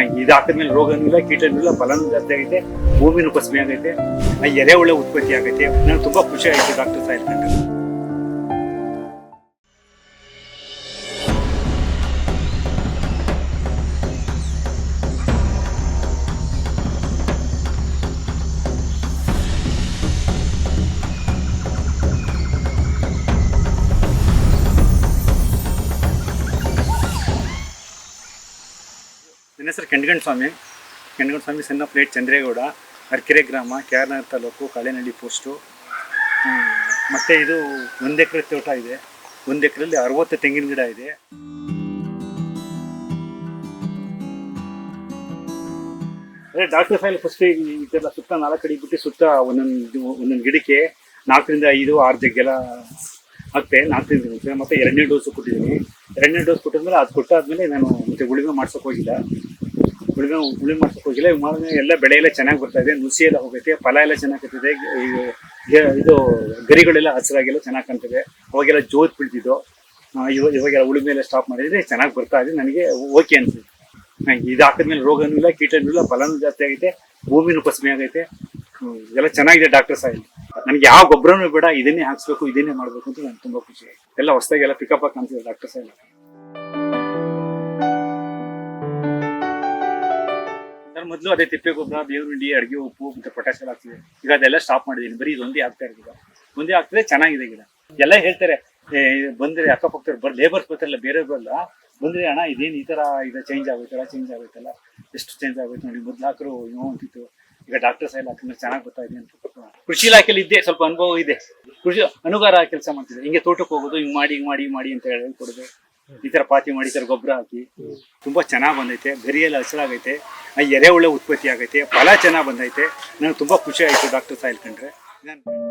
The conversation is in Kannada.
ಇದು ಹಾಕಿದ್ಮೇಲೆ ರೋಗನೂ ಇಲ್ಲ ಕೀಟ ಇಲ್ಲ ಫಲನೂ ಜಾಸ್ತಿ ಆಗೈತೆ ಭೂಮಿನೂ ಕಸ್ಮೆ ಆಗೈತೆ ಆ ಒಳ್ಳೆ ಉತ್ಪತ್ತಿ ಆಗೈತೆ. ನಾನು ತುಂಬಾ ಖುಷಿ ಆಯ್ತು ಡಾಕ್ಟರ್ ಸಾಯಿಲ್ ನನ್ನ ಹೆಸರು ಕೆಂಡಗಂಡ ಸ್ವಾಮಿ ಕೆಂಡಗಂಡ ಸ್ವಾಮಿ ಸಣ್ಣ ಪ್ಲೇಟ್ ಚಂದ್ರೇಗೌಡ, ಅರ್ಕೆರೆ ಗ್ರಾಮ ಕ್ಯಾರ್ನಗರ್ ತಾಲೂಕು ಕಾಳೆನಳ್ಳಿ ಪೋಸ್ಟು. ಮತ್ತು ಇದು ಒಂದು ಎಕರೆ ತೋಟ ಇದೆ. ಒಂದು ಎಕರೆಯಲ್ಲಿ ಅರವತ್ತು ತೆಂಗಿನ ಗಿಡ ಇದೆ. ಅದೇ ಡಾಕ್ಟರ್ ಫೈಲ್ ಫಸ್ಟ್ ಇದೆಲ್ಲ ಸುತ್ತ ನಾಲ್ಕು ಅಡಿ ಬಿಟ್ಟು ಸುತ್ತ ಒಂದೊಂದು ಒಂದೊಂದು ಗಿಡಕ್ಕೆ ನಾಲ್ಕರಿಂದ ಐದು, ಆರು ಜಗ್ಗೆಲ್ಲ ಹಾಕ್ತೆ ನಾಲ್ಕು ಮುಂಚೆ ಮತ್ತೆ ಎರಡನೇ ಡೋಸು ಕೊಟ್ಟಿದ್ದೀನಿ. ಎರಡನೇ ಡೋಸ್ ಕೊಟ್ಟಿದ್ಮೇಲೆ ಅದು ಕೊಟ್ಟಾದ್ಮೇಲೆ ನಾನು ಮತ್ತೆ ಉಳಿಮೆ ಮಾಡ್ಸೋಕೆ ಹೋಗಿಲ್ಲ. ಉಳಿಮೆ ಉಳಿಮೆ ಮಾಡ್ಸೋಕೆ ಹೋಗಿಲ್ಲ. ಮಾಡಿದ್ರೆ ಎಲ್ಲ ಬೆಳೆ ಎಲ್ಲ ಚೆನ್ನಾಗಿ ಬರ್ತಾ ಇದೆ. ನುಸಿ ಎಲ್ಲ ಹೋಗೈತೆ. ಫಲ ಎಲ್ಲ ಚೆನ್ನಾಗಿ ಕಟ್ಟಿದೆ. ಇದು ಗರಿಗಳೆಲ್ಲ ಹಸಿರಾಗೆಲ್ಲ ಚೆನ್ನಾಗಿ ಕಾಣ್ತಿದೆ. ಅವಾಗೆಲ್ಲ ಜೋತ್ ಬೀಳ್ತಿದ್ದು ಆ, ಇವಾಗ ಇವಾಗೆಲ್ಲ ಉಳುಮೆ ಎಲ್ಲ ಸ್ಟಾಪ್ ಮಾಡಿದ್ರೆ ಚೆನ್ನಾಗಿ ಬರ್ತಾ ಇದೆ. ನನಗೆ ಓಕೆ ಅನ್ಸುತ್ತೆ. ಇದು ಹಾಕಿದ್ಮೇಲೆ ರೋಗನೂ ಇಲ್ಲ ಕೀಟನೂ ಇಲ್ಲ ಫಲನೂ ಜಾಸ್ತಿ ಆಗೈತೆ. ಭೂಮಿನೂ ಕಸ್ಮೆ ಆಗೈತೆ. ಎಲ್ಲ ಚೆನ್ನಾಗಿದೆ ಡಾಕ್ಟರ್ ಸಾಯಿಲ್ ನನಗೆ ಯಾವ ಗೊಬ್ಬರನೂ ಬೇಡ, ಇದನ್ನೇ ಹಾಕ್ಸ್ಬೇಕು, ಇದನ್ನೇ ಮಾಡಬೇಕು ಅಂತ ನನ್ಗೆ ತುಂಬಾ ಖುಷಿ ಆಯ್ತು. ಎಲ್ಲ ಹೊಸದಾಗಿ ಎಲ್ಲ ಪಿಕಪ್ ಆಗಿ ಕಾಣ್ತಿದೆ ಡಾಕ್ಟರ್ ಎಲ್ಲ. ನಾನು ಮೊದಲು ಅದೇ ತಿಪ್ಪೆ ಗೊಬ್ಬರ, ಬೇವಿನ ಹಿಂಡಿ, ಅಡಿಗೆ ಉಪ್ಪು, ಮತ್ತೆ ಪೊಟ್ಯಾಶ್ ಎಲ್ಲ ಈಗ ಅದೆಲ್ಲ ಸ್ಟಾಪ್ ಮಾಡಿದ್ದೀನಿ ಬರೀ ಇದೊಂದೇ ಆಗ್ತಾ ಇರೋದು ಒಂದೇ ಆಗ್ತದೆ, ಚೆನ್ನಾಗಿದೆ ಗಿಡ. ಎಲ್ಲ ಹೇಳ್ತಾರೆ ಬಂದ್ರೆ ಅಕ್ಕಪಕ್ಕ ಬರ್ ಲೇಬರ್ಸ್ ಬರ್ತಾರಲ್ಲ ಬೇರೆ ಬರಲ್ಲ ಬಂದ್ರೆ ಅಣ್ಣ, ಇದೇನು ಈ ತರ ಇದು ಚೇಂಜ್ ಆಗೋಯ್ತಲ್ಲ ಚೇಂಜ್ ಆಗುತ್ತಲ್ಲ ಎಷ್ಟು ಚೇಂಜ್ ಆಗುತ್ತೆ ನೋಡಿ, ಮೊದ್ಲು ಹಾಕರು ಏನೋ ಅಂತಿತ್ತು. ಈಗ ಡಾಕ್ಟರ್ ಸಾಹೇಬ್ ಹಾಕಿದ್ರೆ ಚೆನ್ನಾಗಿ ಬರ್ತಾ ಇದೆ ಕೃಷಿ ಇಲಾಖೆಯಲ್ಲಿ ಇದ್ದೆ ಸ್ವಲ್ಪ ಅನುಭವ ಇದೆ. ಕೃಷಿ ಅನುಗಾರ ಕೆಲಸ ಮಾಡ್ತಿದ್ದೆ ಹಿಂಗೆ ತೋಟಕ್ಕೆ ಹೋಗೋದು, ಹಿಂಗ್ ಮಾಡಿ ಹಿಂಗ್ ಮಾಡಿ ಮಾಡಿ ಅಂತ ಹೇಳಿ ಕೊಡೋದು. ಈ ತರ ಪಾತಿ ಮಾಡಿ, ಈ ತರ ಗೊಬ್ಬರ ಹಾಕಿ. ತುಂಬಾ ಚೆನ್ನಾಗಿ ಬಂದೈತೆ. ಗರಿಯಲ್ಲಿ ಹಸಿರಾಗೈತೆ. ಆ ಒಳ್ಳೆ ಉತ್ಪತ್ತಿ ಆಗೈತೆ. ಫಲ ಚೆನ್ನಾಗಿ ಬಂದೈತೆ. ನನಗೆ ತುಂಬಾ ಖುಷಿ ಆಯ್ತು ಡಾಕ್ಟರ್ ಸಾಯಿಲ್ ಕಂಡ್ರೆ. ನಾನು